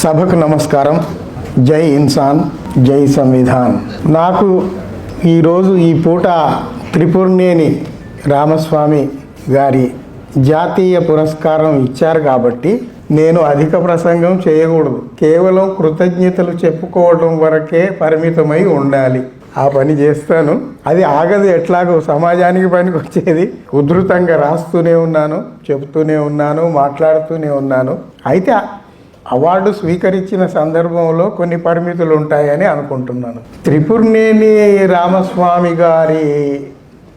సభకు నమస్కారం. జై ఇన్సాన్ జై సంవిధాన్. నాకు ఈరోజు ఈ పూట త్రిపుర్నేని రామస్వామి గారి జాతీయ పురస్కారం ఇచ్చారు కాబట్టి నేను అధిక ప్రసంగం చేయకూడదు. కేవలం కృతజ్ఞతలు చెప్పుకోవడం వరకే పరిమితమై ఉండాలి. ఆ పని చేస్తాను. అది ఆగదు ఎట్లాగో సమాజానికి పనికి వచ్చేది ఉధృతంగా రాస్తూనే ఉన్నాను చెబుతూనే ఉన్నాను మాట్లాడుతూనే ఉన్నాను. అయితే అవార్డు స్వీకరించిన సందర్భంలో కొన్ని పరిమితులు ఉంటాయని అనుకుంటున్నాను. త్రిపుర్నేని రామస్వామి గారి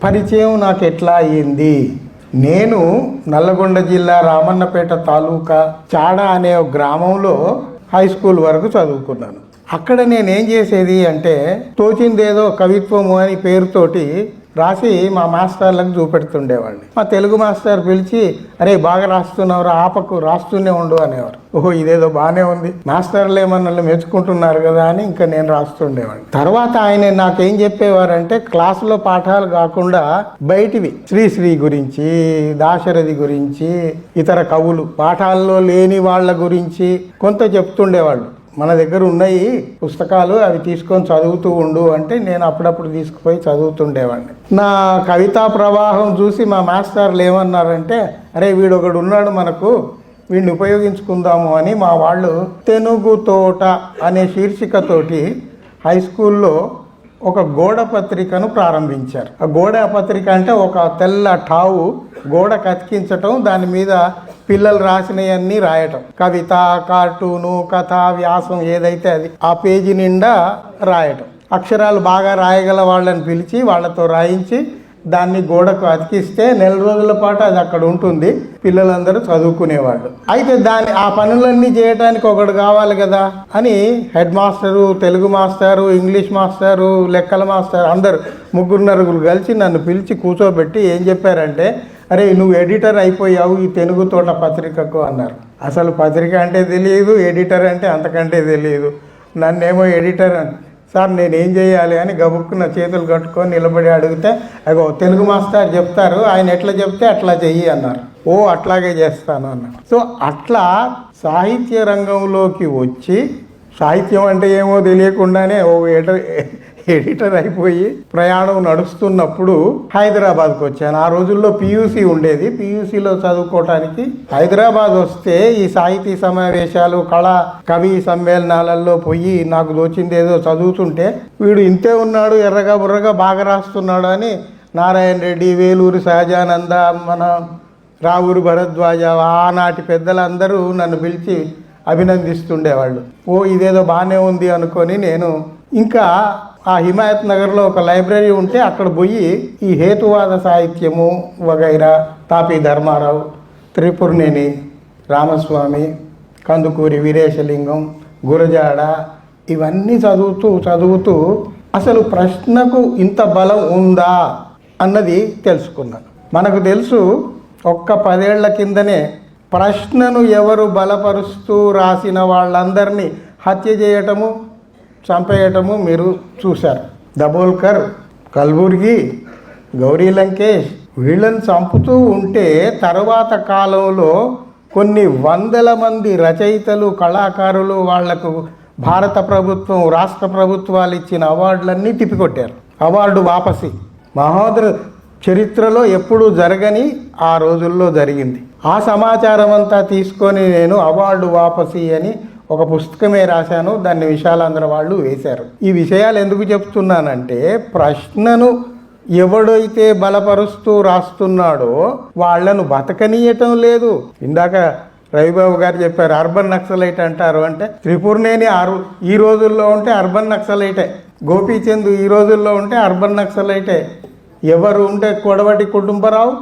పరిచయం నాకు ఎట్లా అయ్యింది? నేను నల్లగొండ జిల్లా రామన్నపేట తాలూకా చాడ అనే ఒక గ్రామంలో హై స్కూల్ వరకు చదువుకున్నాను. అక్కడ నేనేం చేసేది అంటే తోచిందేదో కవిత్వము అని పేరుతోటి రాసి మా మాస్టర్లకు చూపెడుతుండేవాడిని మా తెలుగు మాస్టర్ పిలిచి అరే బాగా రాస్తున్నావు ఆపకు రాస్తూనే ఉండు అనేవారు. ఓహో ఇదేదో బాగానే ఉంది. మాస్టర్లే మనల్ని మెచ్చుకుంటున్నారు కదా అని ఇంకా నేను రాస్తుండేవాడిని. తర్వాత ఆయన నాకేం చెప్పేవారంటే క్లాసులో పాఠాలు కాకుండా బయటివి. శ్రీశ్రీ గురించి దాశరథి గురించి ఇతర కవులు పాఠాల్లో లేని వాళ్ళ గురించి కొంత చెప్తుండేవాళ్ళు. మన దగ్గర ఉన్నాయి పుస్తకాలు అవి తీసుకొని చదువుతూ ఉండు అంటే నేను అప్పుడప్పుడు తీసుకుపోయి చదువుతుండేవాడిని. నా కవితా ప్రవాహం చూసి మా మాస్టర్లు ఏమన్నారంటే అరే వీడు ఒకడు ఉన్నాడు మనకు వీడిని ఉపయోగించుకుందాము అని మా వాళ్ళు తెనుగు తోట అనే శీర్షికతోటి హై స్కూల్లో ఒక గోడ పత్రికను ప్రారంభించారు. ఆ గోడ పత్రిక అంటే ఒక తెల్ల ఠావు గోడ కతికించటం దాని మీద పిల్లలు రాసినవన్నీ రాయటం. కవిత కార్టూను కథ వ్యాసం ఏదైతే అది ఆ పేజీ నిండా రాయటం. అక్షరాలు బాగా రాయగల వాళ్ళని పిలిచి వాళ్ళతో రాయించి దాన్ని గోడకు అతికిస్తే నెల రోజుల పాటు అది అక్కడ ఉంటుంది. పిల్లలందరూ చదువుకునేవాళ్ళు. అయితే దాని ఆ పనులన్నీ చేయడానికి ఒకడు కావాలి కదా అని head master Telugu master English master లెక్కల మాస్టర్ అందరు ముగ్గురు నలుగురు కలిసి నన్ను పిలిచి కూర్చోబెట్టి ఏం చెప్పారంటే అరే నువ్వు ఎడిటర్ అయిపోయావు ఈ తెలుగు తోట పత్రికకు అన్నారు. అసలు పత్రిక అంటే తెలియదు ఎడిటర్ అంటే అంతకంటే తెలియదు. నన్నేమో ఎడిటర్ అని. సార్ నేను ఏం చేయాలి అని గబుక్కున చేతులు కట్టుకొని నిలబడి అడిగితే అగో తెలుగు మాస్టర్ చెప్తారు ఆయన ఎట్లా చెప్తే అట్లా చెయ్యి అన్నారు. ఓ అట్లాగే చేస్తాను అన్నారు. సో అట్లా సాహిత్య రంగంలోకి వచ్చి సాహిత్యం అంటే ఏమో తెలియకుండానే ఓ ఎడిటర్ ఎడిటర్ అయిపోయి ప్రయాణం నడుస్తున్నప్పుడు హైదరాబాద్కి వచ్చాను. ఆ రోజుల్లో పియూసీ ఉండేది. పియూసీలో చదువుకోవటానికి హైదరాబాద్ వస్తే ఈ సాహితీ సమావేశాలు కళా కవి సమ్మేళనాలలో పోయి నాకు దోచింది ఏదో చదువుతుంటే వీడు ఇంతే ఉన్నాడు ఎర్రగా బుర్రగా బాగా రాస్తున్నాడు అని నారాయణ రెడ్డి వేలూరి సహజానంద మన రావూరు భరద్వాజ ఆనాటి పెద్దలందరూ నన్ను పిలిచి అభినందిస్తుండేవాళ్ళు. ఓ ఇదేదో బాగానే ఉంది అనుకొని నేను ఇంకా ఆ హిమాయత్ నగర్లో ఒక లైబ్రరీ ఉంటే అక్కడ పోయి ఈ హేతువాద సాహిత్యము వగైరా తాపి ధర్మారావు త్రిపుర్నేని రామస్వామి కందుకూరి వీరేశలింగం గురజాడ ఇవన్నీ చదువుతూ చదువుతూ అసలు ప్రశ్నకు ఇంత బలం ఉందా అన్నది తెలుసుకున్నాను మనకు తెలుసు ఒక్క పదేళ్ళ కిందనే ప్రశ్నను ఎవరు బలపరుస్తూ రాసిన వాళ్ళందరినీ హత్య చేయటము చంపేయటము మీరు చూశారు. దబోల్కర్ కల్బుర్గి గౌరీ లంకేష్ వీళ్ళని చంపుతూ ఉంటే తర్వాత కాలంలో కొన్ని వందల మంది రచయితలు కళాకారులు వాళ్ళకు భారత ప్రభుత్వం రాష్ట్ర ప్రభుత్వాలు ఇచ్చిన అవార్డులన్నీ తిప్పికొట్టారు. అవార్డు వాపసి. మహోదర చరిత్రలో ఎప్పుడూ జరగని ఆ రోజుల్లో జరిగింది. ఆ సమాచారం అంతా తీసుకొని నేను అవార్డు వాపసి అని ఒక పుస్తకమే రాశాను దాన్ని విశాలాంధ్ర వాళ్ళు వేశారు. ఈ విషయాలు ఎందుకు చెప్తున్నానంటే ప్రశ్నను ఎవడైతే బలపరుస్తూ రాస్తున్నాడో వాళ్ళను బతకనీయటం లేదు. ఇందాక రవిబాబు గారు చెప్పారు అర్బన్ నక్సలైట్ అంటారు అంటే త్రిపురనేని ఆరు ఈ రోజుల్లో ఉంటే అర్బన్ నక్సలైటే. గోపీచంద్ ఈ రోజుల్లో ఉంటే అర్బన్ నక్సలైటే. ఎవరు ఉంటే కొడవటి కుటుంబరావు?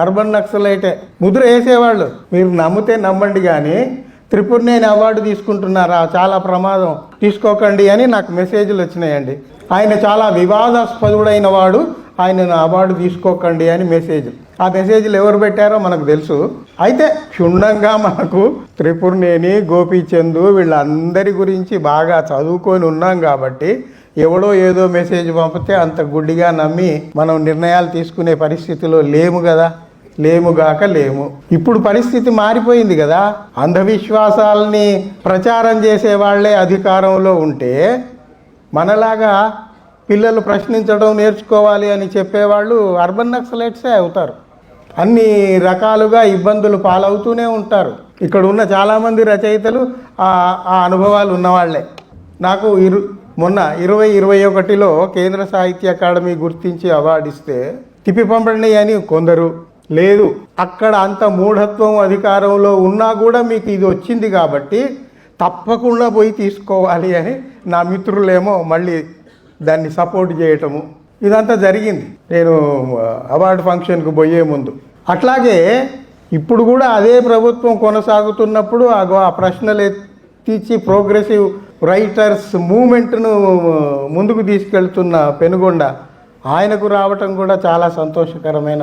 అర్బన్ నక్సలైటే. ముద్ర వేసేవాళ్ళు. మీరు నమ్మితే నమ్మండి కానీ త్రిపురనేని అవార్డు తీసుకుంటున్నారా? చాలా ప్రమాదం. తీసుకోకండి అని నాకు మెసేజ్లు వచ్చినాయండి. ఆయన చాలా వివాదాస్పదుడైన వాడు. ఆయన అవార్డు తీసుకోకండి అని మెసేజ్. ఆ మెసేజ్లు ఎవరు పెట్టారో మనకు తెలుసు. అయితే క్షుణ్ణంగా మనకు త్రిపురనేని గోపీచంద్ వీళ్ళందరి గురించి బాగా చదువుకొని ఉన్నాం కాబట్టి ఎవడో ఏదో మెసేజ్ పంపితే అంత గుడ్డిగా నమ్మి మనం నిర్ణయాలు తీసుకునే పరిస్థితిలో లేము కదా. లేముగాక లేము. ఇప్పుడు పరిస్థితి మారిపోయింది కదా. అంధవిశ్వాసాలని ప్రచారం చేసే వాళ్ళే అధికారంలో ఉంటే మనలాగా పిల్లలు ప్రశ్నించడం నేర్చుకోవాలి అని చెప్పేవాళ్ళు అర్బన్ నక్సలైట్సే అవుతారు. అన్ని రకాలుగా ఇబ్బందులు పాలవుతూనే ఉంటారు. ఇక్కడ ఉన్న చాలామంది రచయితలు ఆ ఆ అనుభవాలు ఉన్నవాళ్ళే. నాకు ఇరు మొన్న ఇరవై ఇరవై ఒకటిలో కేంద్ర సాహిత్య అకాడమీ గుర్తించి అవార్డు ఇస్తే తిప్పి పంపండి అని కొందరు లేదు. అక్కడ అంత మూఢత్వం అధికారంలో ఉన్నా కూడా మీకు ఇది వచ్చింది కాబట్టి తప్పకుండా పోయి తీసుకోవాలి అని నా మిత్రులేమో మళ్ళీ దాన్ని సపోర్ట్ చేయటము ఇదంతా జరిగింది. నేను అవార్డు ఫంక్షన్కు పోయే ముందు. అట్లాగే ఇప్పుడు కూడా అదే ప్రభుత్వం కొనసాగుతున్నప్పుడు ఆ- ఆ ప్రశ్నలు ఎత్తిచ్చి ప్రోగ్రెసివ్ రైటర్స్ మూమెంట్ను ముందుకు తీసుకెళ్తున్న పెనుగొండ ఆయనకు రావటం కూడా చాలా సంతోషకరమైన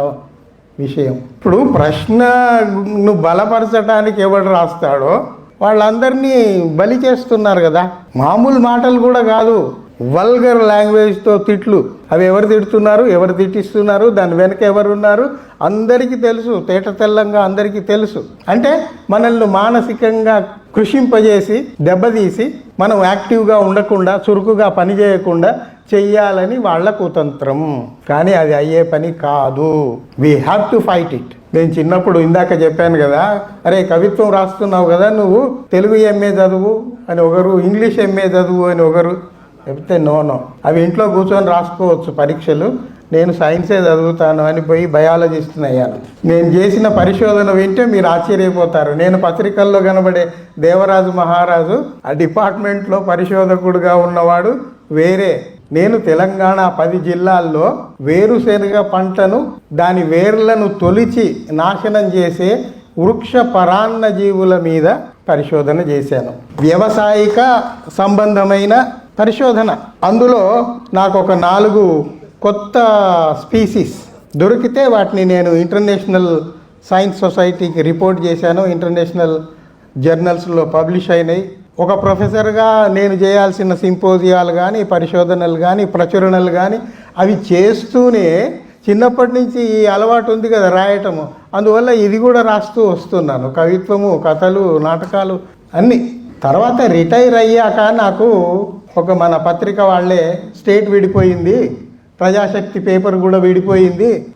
విషయం. ఇప్పుడు ప్రశ్నను బలపరచడానికి ఎవడు రాస్తాడో వాళ్ళందరినీ బలి చేస్తున్నారు కదా. మామూలు మాటలు కూడా కాదు. వల్గర్ లాంగ్వేజ్తో తిట్లు. అవి ఎవరు తిడుతున్నారు? ఎవరు తిట్టిస్తున్నారు? దాని వెనక ఎవరున్నారు? అందరికీ తెలుసు. తేట తెల్లంగా అందరికీ తెలుసు. అంటే మనల్ని మానసికంగా కృషింపజేసి దెబ్బతీసి మనం యాక్టివ్గా ఉండకుండా చురుకుగా పని చేయకుండా చెయ్యాలని వాళ్ళ కుతంత్రం. కానీ అది అయ్యే పని కాదు. We have to fight it నేను చిన్నప్పుడు ఇందాక చెప్పాను కదా అరే కవిత్వం రాస్తున్నావు కదా నువ్వు తెలుగు ఎంఏ చదువు అని ఒకరు ఇంగ్లీష్ ఎంఏ చదువు అని ఒకరు చెప్తే నో నో అవి ఇంట్లో కూర్చొని రాసుకోవచ్చు పరీక్షలు. నేను సైన్సే చదువుతాను అని పోయి బయాలజిస్ట్ని అయ్యాను. నేను చేసిన పరిశోధన వింటే మీరు ఆశ్చర్యపోతారు. నేను పత్రికల్లో కనబడే దేవరాజు మహారాజు ఆ డిపార్ట్మెంట్లో పరిశోధకుడుగా ఉన్నవాడు వేరే. నేను తెలంగాణ పది జిల్లాల్లో వేరుశెనగ పంటను దాని వేర్లను తొలిచి నాశనం చేసే వృక్ష పరాన్న జీవుల మీద పరిశోధన చేశాను. వ్యవసాయిక సంబంధమైన పరిశోధన. అందులో నాకు ఒక నాలుగు కొత్త స్పీసీస్ దొరికితే వాటిని నేను ఇంటర్నేషనల్ సైన్స్ సొసైటీకి రిపోర్ట్ చేశాను. ఇంటర్నేషనల్ జర్నల్స్లో పబ్లిష్ అయినాయి. ఒక ప్రొఫెసర్గా నేను చేయాల్సిన సింపోజియాలు కానీ పరిశోధనలు కానీ ప్రచురణలు కానీ అవి చేస్తూనే చిన్నప్పటి నుంచి ఈ అలవాటు ఉంది కదా రాయటము. అందువల్ల ఇది కూడా రాస్తూ వస్తున్నాను. కవిత్వము కథలు నాటకాలు అన్నీ. తర్వాత రిటైర్ అయ్యాక నాకు ఒక మన పత్రిక వాళ్ళే స్టేట్ విడిపోయింది. ప్రజాశక్తి పేపర్ కూడా విడిపోయింది.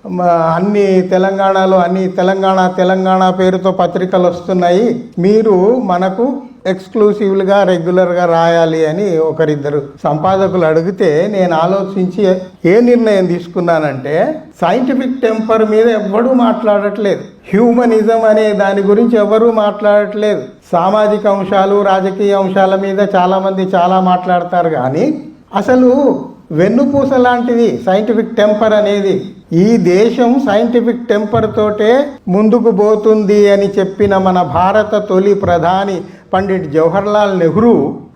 అన్ని తెలంగాణలో అన్ని తెలంగాణ తెలంగాణ పేరుతో పత్రికలు వస్తున్నాయి. మీరు మనకు ఎక్స్క్లూసివ్గా రెగ్యులర్గా రాయాలి అని ఒకరిద్దరు సంపాదకులు అడిగితే నేను ఆలోచించి ఏ నిర్ణయం తీసుకున్నానంటే సైంటిఫిక్ టెంపర్ మీద ఎవ్వడూ మాట్లాడట్లేదు. హ్యూమనిజం అనే దాని గురించి ఎవరూ మాట్లాడట్లేదు. సామాజిక అంశాలు రాజకీయ అంశాల మీద చాలామంది చాలా మాట్లాడతారు కానీ అసలు వెన్నుపూస లాంటిది సైంటిఫిక్ టెంపర్ అనేది. ఈ దేశం సైంటిఫిక్ టెంపర్ తోటే ముందుకు పోతుంది అని చెప్పిన మన భారత తొలి ప్రధాని పండిట్ జవహర్లాల్ నెహ్రూ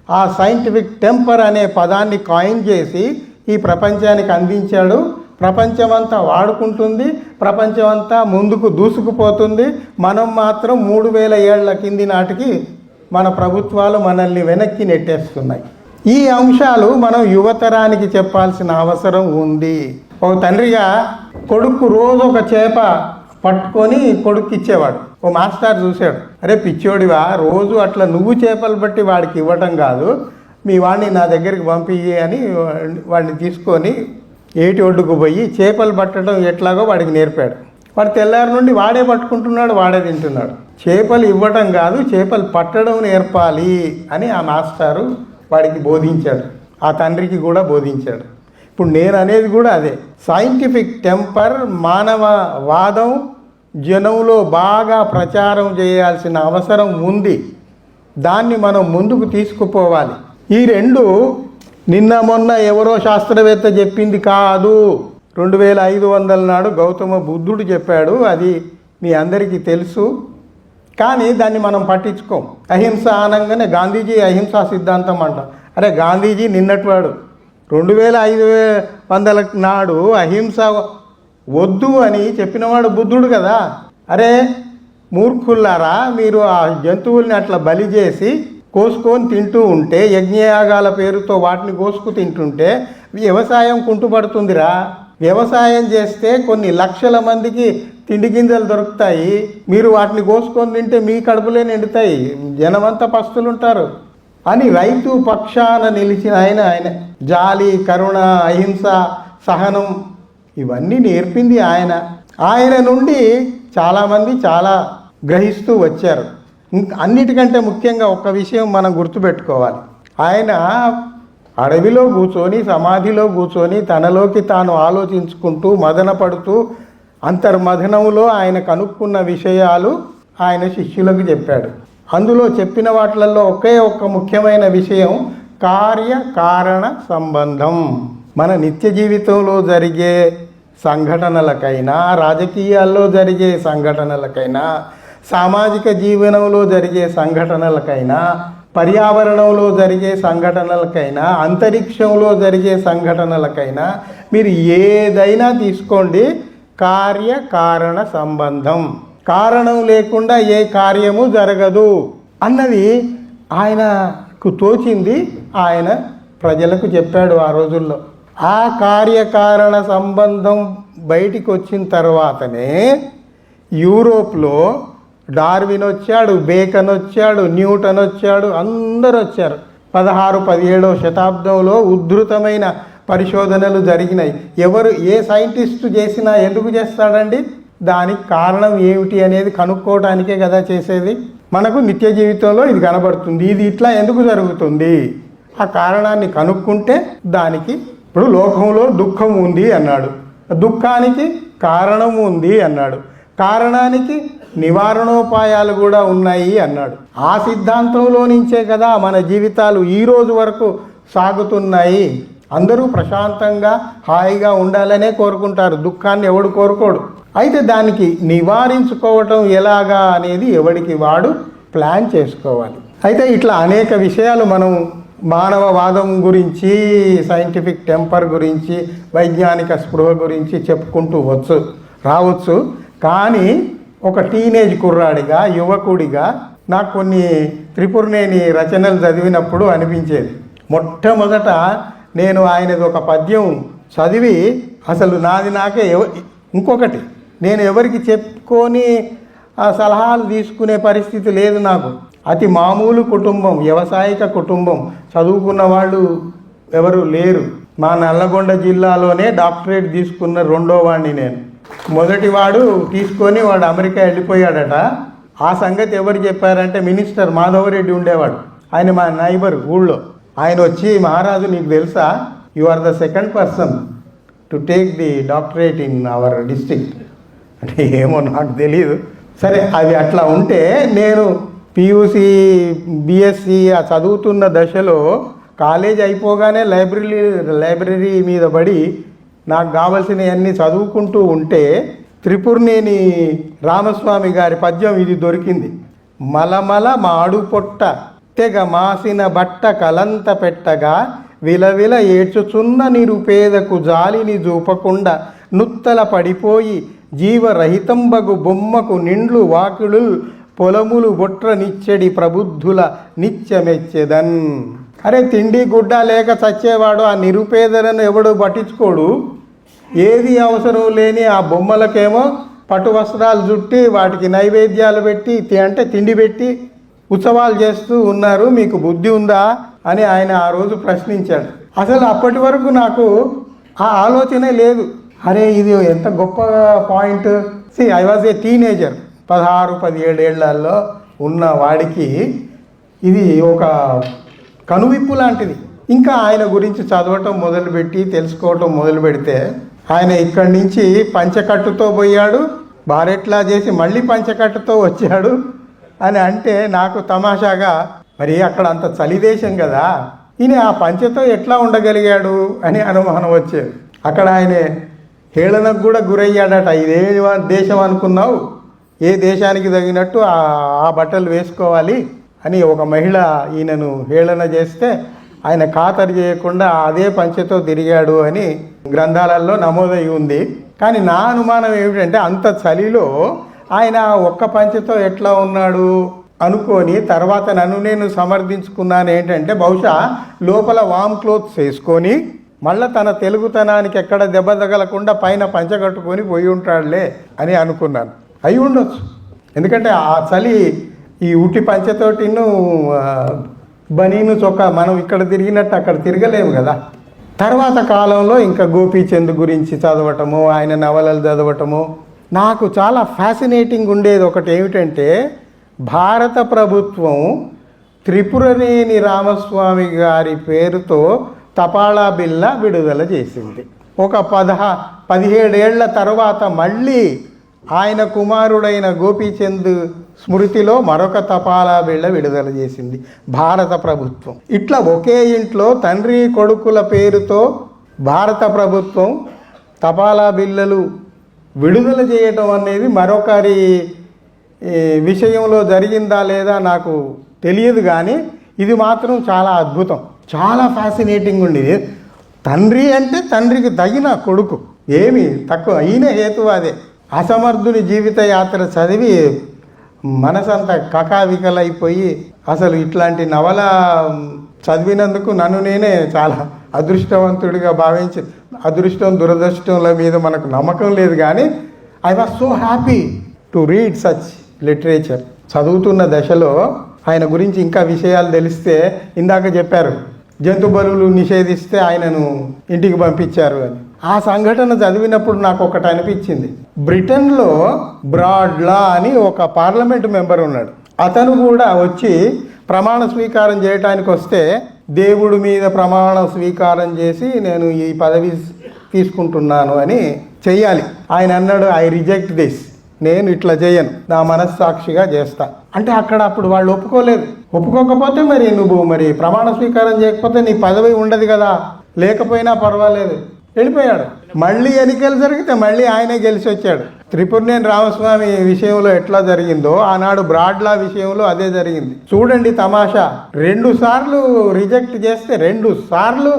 ఆ సైంటిఫిక్ టెంపర్ అనే పదాన్ని కాయిన్ చేసి ఈ ప్రపంచానికి అందించాడు. ప్రపంచమంతా వాడుకుంటుంది. ప్రపంచమంతా ముందుకు దూసుకుపోతుంది. మనం మాత్రం మూడు వేల ఏళ్ళ కింది నాటికి మన ప్రభుత్వాలు మనల్ని వెనక్కి నెట్టేస్తున్నాయి. ఈ అంశాలు మనం యువతరానికి చెప్పాల్సిన అవసరం ఉంది. ఒక తండ్రిగా కొడుకు రోజు ఒక చేప పట్టుకొని కొడుకు ఇచ్చేవాడు ఓ మాస్టర్ చూశాడు. అరే పిచ్చోడివా రోజు అట్లా నువ్వు చేపలు బట్టి వాడికి ఇవ్వటం కాదు మీ వాడిని నా దగ్గరికి పంపియ్యి అని వాడిని తీసుకొని ఏటి ఒడ్డుకు పోయి చేపలు పట్టడం ఎట్లాగో వాడికి నేర్పాడు. వాడు తెల్లారి నుండి వాడే పట్టుకుంటున్నాడు వాడే తింటున్నాడు. చేపలు ఇవ్వటం కాదు చేపలు పట్టడం నేర్పాలి అని ఆ మాస్టారు వాడికి బోధించాడు. ఆ తండ్రికి కూడా బోధించాడు. ఇప్పుడు నేను అనేది కూడా అదే. సైంటిఫిక్ టెంపర్ మానవ వాదం జనంలో బాగా ప్రచారం చేయాల్సిన అవసరం ఉంది. దాన్ని మనం ముందుకు తీసుకుపోవాలి. ఈ రెండు నిన్న మొన్న ఎవరో శాస్త్రవేత్త చెప్పింది కాదు. రెండు వేల ఐదు వందల నాడు గౌతమ బుద్ధుడు చెప్పాడు. అది మీ అందరికీ తెలుసు. కానీ దాన్ని మనం పట్టించుకోం. అహింస అనగానే గాంధీజీ అహింసా సిద్ధాంతం అంట. అరే గాంధీజీ నిన్నటివాడు రెండు వేల ఐదు వందల నాడు అహింస వద్దు అని చెప్పినవాడు బుద్ధుడు కదా. అరే మూర్ఖుల్లారా మీరు ఆ జంతువుల్ని అట్లా బలి చేసి కోసుకొని తింటూ ఉంటే యజ్ఞయాగాల పేరుతో వాటిని కోసుకు తింటుంటే వ్యవసాయం కుంటుపడుతుందిరా. వ్యవసాయం చేస్తే కొన్ని లక్షల మందికి తిండి గింజలు దొరుకుతాయి. మీరు వాటిని కోసుకొని తింటే మీ కడుపులే నిండుతాయి. జనమంతా పస్తులుంటారు. అని రైతు పక్షాన నిలిచిన ఆయన ఆయన జాలి కరుణ అహింస సహనం ఇవన్నీ నేర్పింది ఆయన. ఆయన నుండి చాలామంది చాలా గ్రహిస్తూ వచ్చారు. అన్నిటికంటే ముఖ్యంగా ఒక విషయం మనం గుర్తుపెట్టుకోవాలి. ఆయన అడవిలో కూర్చొని సమాధిలో కూర్చొని తనలోకి తాను ఆలోచించుకుంటూ మదన పడుతూ అంతర్మథనంలో ఆయన కనుక్కున్న విషయాలు ఆయన శిష్యులకు చెప్పాడు. అందులో చెప్పిన వాటిలలో ఒకే ఒక్క ముఖ్యమైన విషయం కార్యకారణ సంబంధం. మన నిత్య జీవితంలో జరిగే సంఘటనలకైనా రాజకీయాల్లో జరిగే సంఘటనలకైనా సామాజిక జీవనంలో జరిగే సంఘటనలకైనా పర్యావరణంలో జరిగే సంఘటనలకైనా అంతరిక్షంలో జరిగే సంఘటనలకైనా మీరు ఏదైనా తీసుకోండి. కార్యకారణ సంబంధం. కారణం లేకుండా ఏ కార్యము జరగదు అన్నది ఆయనకు తోచింది. ఆయన ప్రజలకు చెప్పాడు ఆ రోజుల్లో. ఆ కార్యకారణ సంబంధం బయటికి వచ్చిన తర్వాతనే యూరోప్లో డార్విన్ వచ్చాడు బేకన్ వచ్చాడు న్యూటన్ వచ్చాడు అందరు వచ్చారు. పదహారు పదిహేడవ శతాబ్దంలో ఉద్ధృతమైన పరిశోధనలు జరిగినాయి. ఎవరు ఏ సైంటిస్ట్ చేసినా ఎందుకు చేస్తాడండి? దానికి కారణం ఏమిటి అనేది కనుక్కోవటానికే కదా చేసేది. మనకు నిత్య జీవితంలో ఇది కనబడుతుంది. ఇది ఇట్లా ఎందుకు జరుగుతుంది? ఆ కారణాన్ని కనుక్కుంటే దానికి ఇప్పుడు లోకంలో దుఃఖం ఉంది అన్నాడు. దుఃఖానికి కారణం ఉంది అన్నాడు. కారణానికి నివారణోపాయాలు కూడా ఉన్నాయి అన్నాడు. ఆ సిద్ధాంతంలో నుంచే కదా మన జీవితాలు ఈ రోజు వరకు సాగుతున్నాయి. అందరూ ప్రశాంతంగా హాయిగా ఉండాలనే కోరుకుంటారు. దుఃఖాన్ని ఎవడు కోరుకోడు. అయితే దానికి నివారించుకోవటం ఎలాగా అనేది ఎవడికి వాడు ప్లాన్ చేసుకోవాలి. అయితే ఇట్లా అనేక విషయాలు మనం మానవవాదం గురించి సైంటిఫిక్ టెంపర్ గురించి వైజ్ఞానిక స్పృహ గురించి చెప్పుకుంటూ వచ్చు రావచ్చు. కానీ ఒక టీనేజ్ కుర్రాడిగా యువకుడిగా నాకు కొన్ని త్రిపురనేని రచనలు చదివినప్పుడు అనిపించేది. మొట్టమొదట నేను ఆయనది ఒక పద్యం చదివి అసలు నాది నాకే ఎవ ఇంకొకటి నేను ఎవరికి చెప్పుకొని ఆ సలహాలు తీసుకునే పరిస్థితి లేదు నాకు. అతి మామూలు కుటుంబం వ్యవసాయక కుటుంబం. చదువుకున్న వాళ్ళు ఎవరు లేరు. మా నల్లగొండ జిల్లాలోనే డాక్టరేట్ తీసుకున్న రెండో వాడిని నేను. మొదటి వాడు తీసుకొని వాడు అమెరికా వెళ్ళిపోయాడట. ఆ సంగతి ఎవరు చెప్పారంటే మినిస్టర్ మాధవరెడ్డి ఉండేవాడు. ఆయన మా నైబర్ ఊళ్ళో. ఆయన వచ్చి మహారాజు నీకు తెలుసా? You are the second person to take the doctorate in our district అంటే ఏమో నాకు తెలియదు సరే అది అట్లా ఉంటే నేను పీయూసీ బిఎస్సి ఆ చదువుతున్న దశలో కాలేజ్ అయిపోగానే లైబ్రరీ లైబ్రరీ మీద పడి నాకు కావలసినవన్నీ చదువుకుంటూ ఉంటే త్రిపుర్నేని రామస్వామి గారి పద్యం ఇది దొరికింది. మలమల మాడు పొట్ట తెగ మాసిన బట్ట కలంత పెట్టగా విలవిల ఏడ్చుచున్న నిరుపేదకు జాలిని చూపకుండా నుత్తల పడిపోయి జీవరహితంబగు బొమ్మకు నిండ్లు వాకులు పొలములు బొట్ర నిచ్చెడి ప్రబుద్ధుల నిత్యమెచ్చెదన్. అరే తిండి గుడ్డ లేక చచ్చేవాడు ఆ నిరుపేదలను ఎవడు పట్టించుకోడు? ఏది అవసరం లేని ఆ బొమ్మలకేమో పట్టు వస్త్రాలు చుట్టి వాటికి నైవేద్యాలు పెట్టి అంటే తిండి పెట్టి ఉత్సవాలు చేస్తూ ఉన్నారు. మీకు బుద్ధి ఉందా? అని ఆయన ఆ రోజు ప్రశ్నించాడు. అసలు అప్పటి వరకు నాకు ఆ ఆలోచనే లేదు. అరే ఇది ఎంత గొప్ప point. See I was a teenager పదహారు పదిహేడేళ్ళలో ఉన్న వాడికి ఇది ఒక కనువిప్పు లాంటిది. ఇంకా ఆయన గురించి చదవటం మొదలుపెట్టి తెలుసుకోవటం మొదలు పెడితే ఆయన ఇక్కడి నుంచి పంచకట్టుతో పోయాడు. బారెట్లా చేసి మళ్ళీ పంచకట్టుతో వచ్చాడు అని అంటే నాకు తమాషాగా మరి అక్కడ అంత చలి దేశం కదా ఈయన ఆ పంచతో ఎట్లా ఉండగలిగాడు? అని అనుమానం వచ్చేది. అక్కడ ఆయన హేళనకు కూడా గురయ్యాడట ఇదే దేశం అనుకున్నావు? ఏ దేశానికి తగినట్టు ఆ బట్టలు వేసుకోవాలి అని ఒక మహిళ ఈయనను హేళన చేస్తే ఆయన ఖాతరు చేయకుండా అదే పంచెతో తిరిగాడు అని గ్రంథాలలో నమోదై ఉంది. కానీ నా అనుమానం ఏమిటంటే అంత చలిలో ఆయన ఒక్క పంచెతో ఎట్లా ఉన్నాడు అనుకొని తర్వాత నన్ను నేను సమర్థించుకున్నాను ఏంటంటే బహుశా లోపల వామ్ క్లోత్స్ వేసుకొని మళ్ళీ తన తెలుగుతనానికి ఎక్కడ దెబ్బ తగలకుండా పైన పంచగట్టుకొని పోయి ఉంటాడులే అని అనుకున్నాను. అయి ఉండొచ్చు. ఎందుకంటే ఆ చలి ఈ ఉట్టి పంచతోటిను బనీను చొక్క మనం ఇక్కడ తిరిగినట్టు అక్కడ తిరగలేము కదా. తర్వాత కాలంలో ఇంకా గోపీచంద్ గురించి చదవటము ఆయన నవలలు చదవటము నాకు చాలా ఫ్యాసినేటింగ్ ఉండేది ఒకటి ఏమిటంటే భారత ప్రభుత్వం త్రిపురనేని రామస్వామి గారి పేరుతో తపాళా బిల్ల విడుదల చేసింది. ఒక పదహా పదిహేడేళ్ళ తర్వాత మళ్ళీ ఆయన కుమారుడైన గోపీచంద్ స్మృతిలో మరొక తపాలా బిళ్ళ విడుదల చేసింది. భారత ప్రభుత్వం. ఇట్లా ఒకే ఇంట్లో తండ్రి కొడుకుల పేరుతో భారత ప్రభుత్వం తపాలా బిళ్ళలు విడుదల చేయటం అనేది మరొకరి విషయంలో జరిగిందా లేదా నాకు తెలియదు కానీ ఇది మాత్రం చాలా అద్భుతం. చాలా ఫ్యాసినేటింగ్ ఉండేది. తండ్రి అంటే తండ్రికి తగిన కొడుకు. ఏమి తక్కువ. అయిన హేతు అదే. అసమర్థుని జీవిత యాత్ర చదివి మనసంతా కకావికలైపోయి అసలు ఇట్లాంటి నవల చదివినందుకు నన్ను నేనే చాలా అదృష్టవంతుడిగా భావించి అదృష్టం దురదృష్టంల మీద మనకు నమ్మకం లేదు కానీ I was so happy to read such literature చదువుతున్న దశలో ఆయన గురించి ఇంకా విషయాలు తెలిస్తే ఇందాక చెప్పారు జంతు బరువులు నిషేధిస్తే ఆయనను ఇంటికి పంపించారు అని. ఆ సంఘటన చదివినప్పుడు నాకు ఒకటి అనిపించింది. బ్రిటన్లో బ్రాడ్లా అని ఒక పార్లమెంట్ మెంబర్ ఉన్నాడు. అతను కూడా వచ్చి ప్రమాణ స్వీకారం చేయటానికి వస్తే దేవుడి మీద ప్రమాణ స్వీకారం చేసి నేను ఈ పదవి తీసుకుంటున్నాను అని చెయ్యాలి. ఆయన అన్నాడు ఐ రిజెక్ట్ దిస్ నేను ఇట్లా చేయను. నా మనస్సాక్షిగా చేస్తా. అంటే అక్కడ అప్పుడు వాళ్ళు ఒప్పుకోలేదు. ఒప్పుకోకపోతే మరి నువ్వు మరి ప్రమాణ స్వీకారం చేయకపోతే నీ పదవి ఉండదు కదా. లేకపోయినా పర్వాలేదు. వెళ్ళిపోయాడు. మళ్ళీ ఎన్నికలు జరిగితే మళ్ళీ ఆయనే గెలిచి వచ్చాడు. త్రిపుర్నేని రామస్వామి విషయంలో ఎట్లా జరిగిందో ఆనాడు బ్రాడ్లా విషయంలో అదే జరిగింది. చూడండి తమాషా. రెండు సార్లు రిజెక్ట్ చేస్తే రెండు సార్లు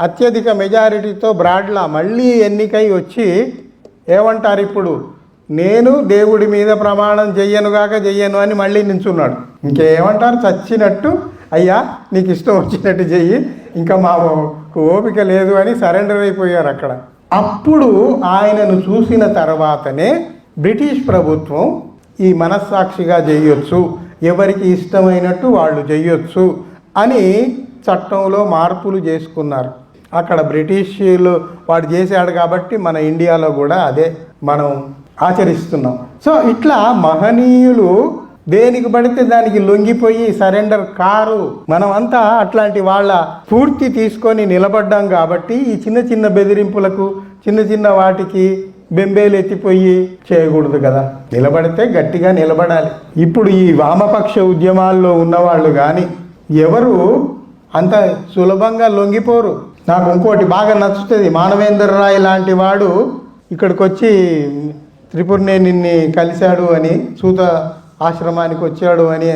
అత్యధిక మెజారిటీతో బ్రాడ్లా మళ్ళీ ఎన్నికై వచ్చి ఏమంటారు ఇప్పుడు? నేను దేవుడి మీద ప్రమాణం చెయ్యనుగాక చెయ్యను అని మళ్ళీ నించున్నాడు. ఇంకేమంటారు? చచ్చినట్టు అయ్యా నీకు ఇష్టం వచ్చినట్టు చెయ్యి. ఇంకా మాకు ఓపిక లేదు అని సరెండర్ అయిపోయారు అక్కడ. అప్పుడు ఆయనను చూసిన తర్వాతనే బ్రిటిష్ ప్రభుత్వం ఈ మనస్సాక్షిగా చేయొచ్చు ఎవరికి ఇష్టమైనట్టు వాళ్ళు చేయొచ్చు అని చట్టంలో మార్పులు చేసుకున్నారు. అక్కడ బ్రిటిష్లు వాడు చేశాడు కాబట్టి మన ఇండియాలో కూడా అదే మనం ఆచరిస్తున్నాం. సో ఇట్లా మహనీయులు దేనికి పడితే దానికి లొంగిపోయి సరెండర్ కారు మనమంతా అట్లాంటి వాళ్ళ పూర్తి తీసుకొని నిలబడ్డాం కాబట్టి ఈ చిన్న చిన్న బెదిరింపులకు చిన్న చిన్న వాటికి బెంబేలు ఎత్తిపోయి చేయకూడదు కదా. నిలబడితే గట్టిగా నిలబడాలి. ఇప్పుడు ఈ వామపక్ష ఉద్యమాల్లో ఉన్నవాళ్ళు కానీ ఎవరు అంత సులభంగా లొంగిపోరు. నాకు ఇంకోటి బాగా నచ్చుతుంది. మానవేందర్ రాయ్ లాంటి వాడు ఇక్కడికి వచ్చి త్రిపురనేని కలిశాడు అని సూత ఆశ్రమానికి వచ్చాడు అని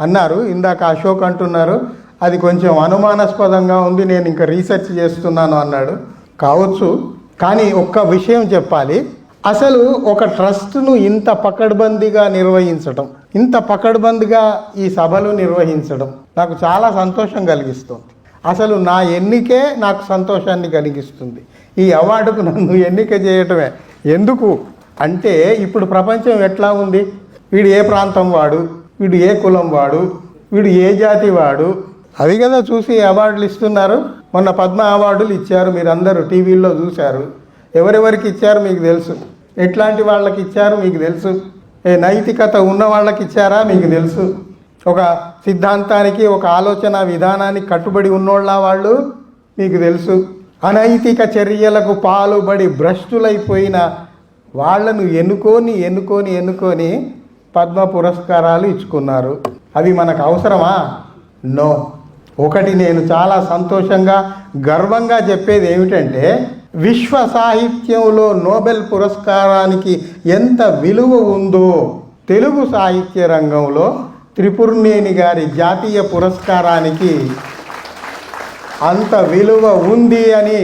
అన్నారు. ఇందాక అశోక్ అంటున్నారు అది కొంచెం అనుమానాస్పదంగా ఉంది నేను ఇంకా రీసెర్చ్ చేస్తున్నాను అన్నాడు. కావచ్చు కానీ ఒక్క విషయం చెప్పాలి. అసలు ఒక ట్రస్ట్ను ఇంత పకడ్బందీగా నిర్వహించడం ఇంత పకడ్బందీగా ఈ సభలు నిర్వహించడం నాకు చాలా సంతోషం కలిగిస్తుంది. అసలు నా ఎన్నికే నాకు సంతోషాన్ని కలిగిస్తుంది. ఈ అవార్డుకు నన్ను ఎన్నిక చేయటమే. ఎందుకు? అంటే ఇప్పుడు ప్రపంచం ఎట్లా ఉంది? వీడు ఏ ప్రాంతం వాడు? వీడు ఏ కులం వాడు? వీడు ఏ జాతి వాడు? అవి కదా చూసి అవార్డులు ఇస్తున్నారు. మొన్న పద్మ అవార్డులు ఇచ్చారు మీరందరూ టీవీల్లో చూశారు. ఎవరెవరికి ఇచ్చారు మీకు తెలుసు? ఎట్లాంటి వాళ్ళకి ఇచ్చారు మీకు తెలుసు? ఏ నైతికత ఉన్న వాళ్ళకి ఇచ్చారా మీకు తెలుసు? ఒక సిద్ధాంతానికి ఒక ఆలోచన విధానానికి కట్టుబడి ఉన్నోళ్ళ వాళ్ళు మీకు తెలుసు. అనైతిక చర్యలకు పాలుబడి భ్రష్టులైపోయిన వాళ్ళను ఎన్నుకొని ఎన్నుకొని ఎన్నుకొని పద్మ పురస్కారాలు ఇచ్చుకున్నారు. అవి మనకు అవసరమా? నో. ఒకటి నేను చాలా సంతోషంగా గర్వంగా చెప్పేది ఏమిటంటే విశ్వ సాహిత్యంలో నోబెల్ పురస్కారానికి ఎంత విలువ ఉందో తెలుగు సాహిత్య రంగంలో త్రిపుర్నేని గారి జాతీయ పురస్కారానికి అంత విలువ ఉంది అని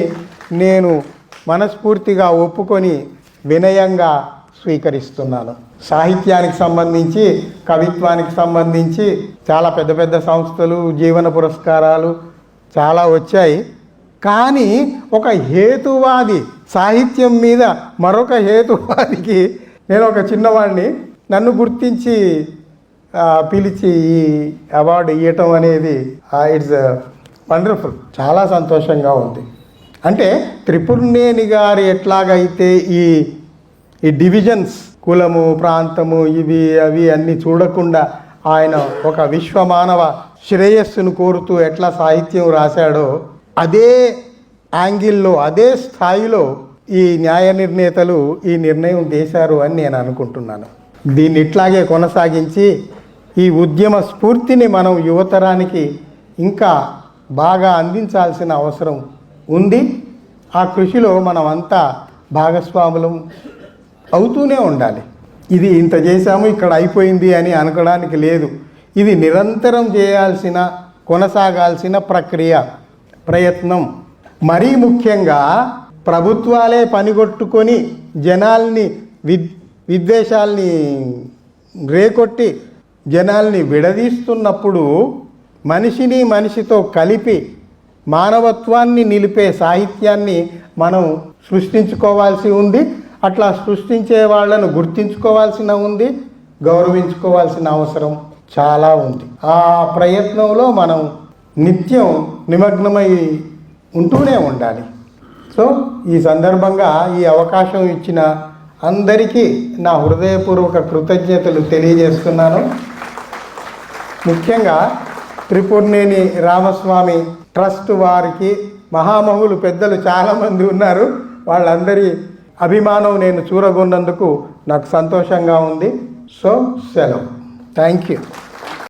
నేను మనస్ఫూర్తిగా ఒప్పుకొని వినయంగా స్వీకరిస్తున్నాను. సాహిత్యానికి సంబంధించి కవిత్వానికి సంబంధించి చాలా పెద్ద పెద్ద సంస్థలు జీవన పురస్కారాలు చాలా వచ్చాయి. కానీ ఒక హేతువాది సాహిత్యం మీద మరొక హేతువాదికి నేను ఒక చిన్నవాడిని నన్ను గుర్తించి పిలిచి ఈ అవార్డు ఇవ్వటం అనేది ఇట్స్ వండర్ఫుల్ చాలా సంతోషంగా ఉంది. అంటే త్రిపుర్నేని గారు ఎట్లాగైతే ఈ ఈ డివిజన్స్ కులము ప్రాంతము ఇవి అవి అన్నీ చూడకుండా ఆయన ఒక విశ్వమానవ శ్రేయస్సును కోరుతూ ఎట్లా సాహిత్యం రాశాడో అదే యాంగిల్లో అదే స్థాయిలో ఈ న్యాయ నిర్ణేతలు ఈ నిర్ణయం చేశారు అని నేను అనుకుంటున్నాను. దీన్ని ఇట్లాగే కొనసాగించి ఈ ఉద్యమ స్ఫూర్తిని మనం యువతరానికి ఇంకా బాగా అందించాల్సిన అవసరం ఉంది. ఆ కృషిలో మనమంతా భాగస్వాములం. అవుతూనే ఉండాలి. ఇది ఇంత చేశాము ఇక్కడ అయిపోయింది అని అనుకోవడానికి లేదు. ఇది నిరంతరం చేయాల్సిన కొనసాగాల్సిన ప్రక్రియ ప్రయత్నం. మరీ ముఖ్యంగా ప్రభుత్వాలే పనిగొట్టుకొని జనాల్ని విద్ విద్వేషాల్ని రేకొట్టి జనాల్ని విడదీస్తున్నప్పుడు మనిషిని మనిషితో కలిపి మానవత్వాన్ని నిలిపే సాహిత్యాన్ని మనం సృష్టించుకోవాల్సి ఉంది. అట్లా సృష్టించే వాళ్ళను గుర్తించుకోవాల్సిన ఉంది గౌరవించుకోవాల్సిన అవసరం చాలా ఉంది. ఆ ప్రయత్నంలో మనం నిత్యం నిమగ్నమై ఉంటూనే ఉండాలి. సో ఈ సందర్భంగా ఈ అవకాశం ఇచ్చిన అందరికీ నా హృదయపూర్వక కృతజ్ఞతలు తెలియజేస్తున్నాను. ముఖ్యంగా త్రిపుర్నేని రామస్వామి ట్రస్ట్ వారికి మహామహులు పెద్దలు చాలామంది ఉన్నారు. వాళ్ళందరి అభిమానం నేను చూరగొన్నందుకు నాకు సంతోషంగా ఉంది. సో సెలవు. Thank you